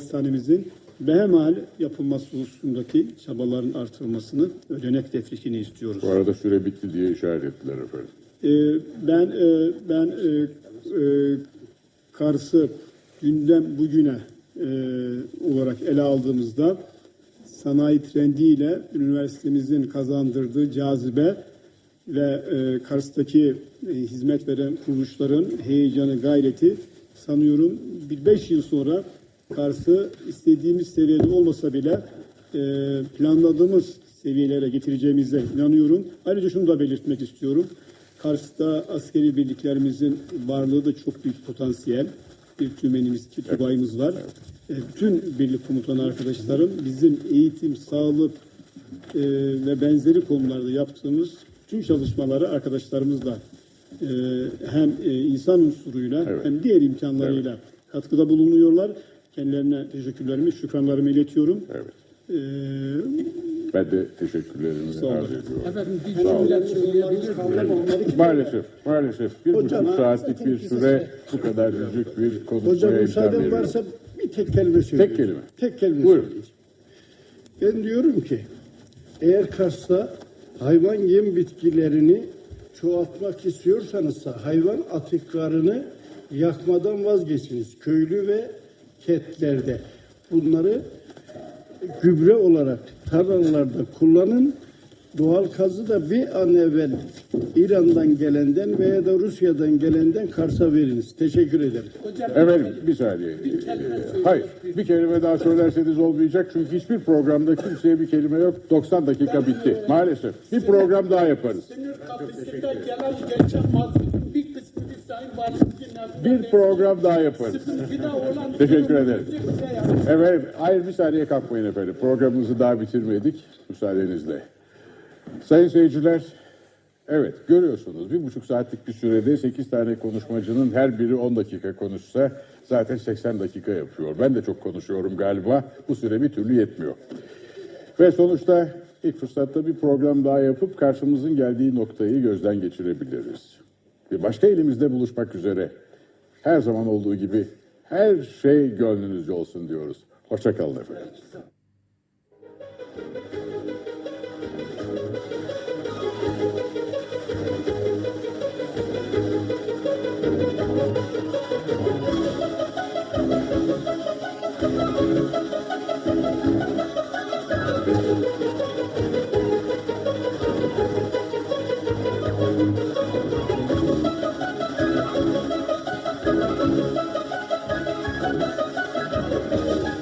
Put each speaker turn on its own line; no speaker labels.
hastanemizin behemal yapılması hususundaki çabaların artırılmasını, ödenek tefrikini istiyoruz.
Bu arada süre bitti diye işaret ettiler efendim.
Ee, ben e, ben e, e, Kars'ı gündem bugüne e, olarak ele aldığımızda sanayi trendiyle üniversitemizin kazandırdığı cazibe ve e, Kars'taki e, hizmet veren kuruluşların heyecanı, gayreti sanıyorum bir beş yıl sonra Kars'ı istediğimiz seviyede olmasa bile e, planladığımız seviyelere getireceğimize inanıyorum. Ayrıca şunu da belirtmek istiyorum. Kars'ta askeri birliklerimizin varlığı da çok büyük potansiyel. Bir tümenimiz, iki tubayımız var. E, bütün birlik komutanı arkadaşlarım bizim eğitim, sağlık e, ve benzeri konularda yaptığımız tüm çalışmaları arkadaşlarımızla e, hem e, insan unsuruyla
Evet.
hem diğer imkanlarıyla katkıda bulunuyorlar. Kendilerine teşekkürlerimi, şükranlarımı iletiyorum.
Evet.
E,
Ben de teşekkürlerimi arz ediyorum.
Efendim bir cümle söyleyebilir miyim?
Maalesef, maalesef bir
Hocam,
buçuk saatlik bir süre bu kadar küçük bir
Hocam
konuşmaya imkan
müsaaden varsa bir tek kelime söyleyeyim.
Tek kelime.
Tek kelime
Buyurun.
söyleyeyim. Ben diyorum ki eğer Kars'ta hayvan yem bitkilerini çoğaltmak istiyorsanız hayvan atıklarını yakmadan vazgeçiniz. Köylü ve ketlerde bunları gübre olarak tarlalarda kullanın. Doğal gazı da bir an evvel İran'dan gelenden veya da Rusya'dan gelenden Kars'a veriniz. Teşekkür ederim.
Hocam
Efendim bir saniye.
söylüyor.
Hayır, bir kelime daha söylerseniz olmayacak çünkü hiçbir programda kimseye bir kelime yok. 90 dakika bitti. Maalesef. Bir program daha yaparız.
sınır kapısında gelen geçen bir bir
program daha yaparız. Teşekkür ederim. Evet, hayır saniye kalkmayın efendim. Programımızı daha bitirmedik. Müsaadenizle. Sayın seyirciler, evet görüyorsunuz bir buçuk saatlik bir sürede 8 tane konuşmacının her biri 10 dakika konuşsa zaten 80 dakika yapıyor. Ben de çok konuşuyorum galiba. Bu süre bir türlü yetmiyor. Ve sonuçta ilk fırsatta bir program daha yapıp karşımızın geldiği noktayı gözden geçirebiliriz bir başka elimizde buluşmak üzere. Her zaman olduğu gibi her şey gönlünüzce olsun diyoruz. Hoşçakalın efendim. Thank you. Thank you.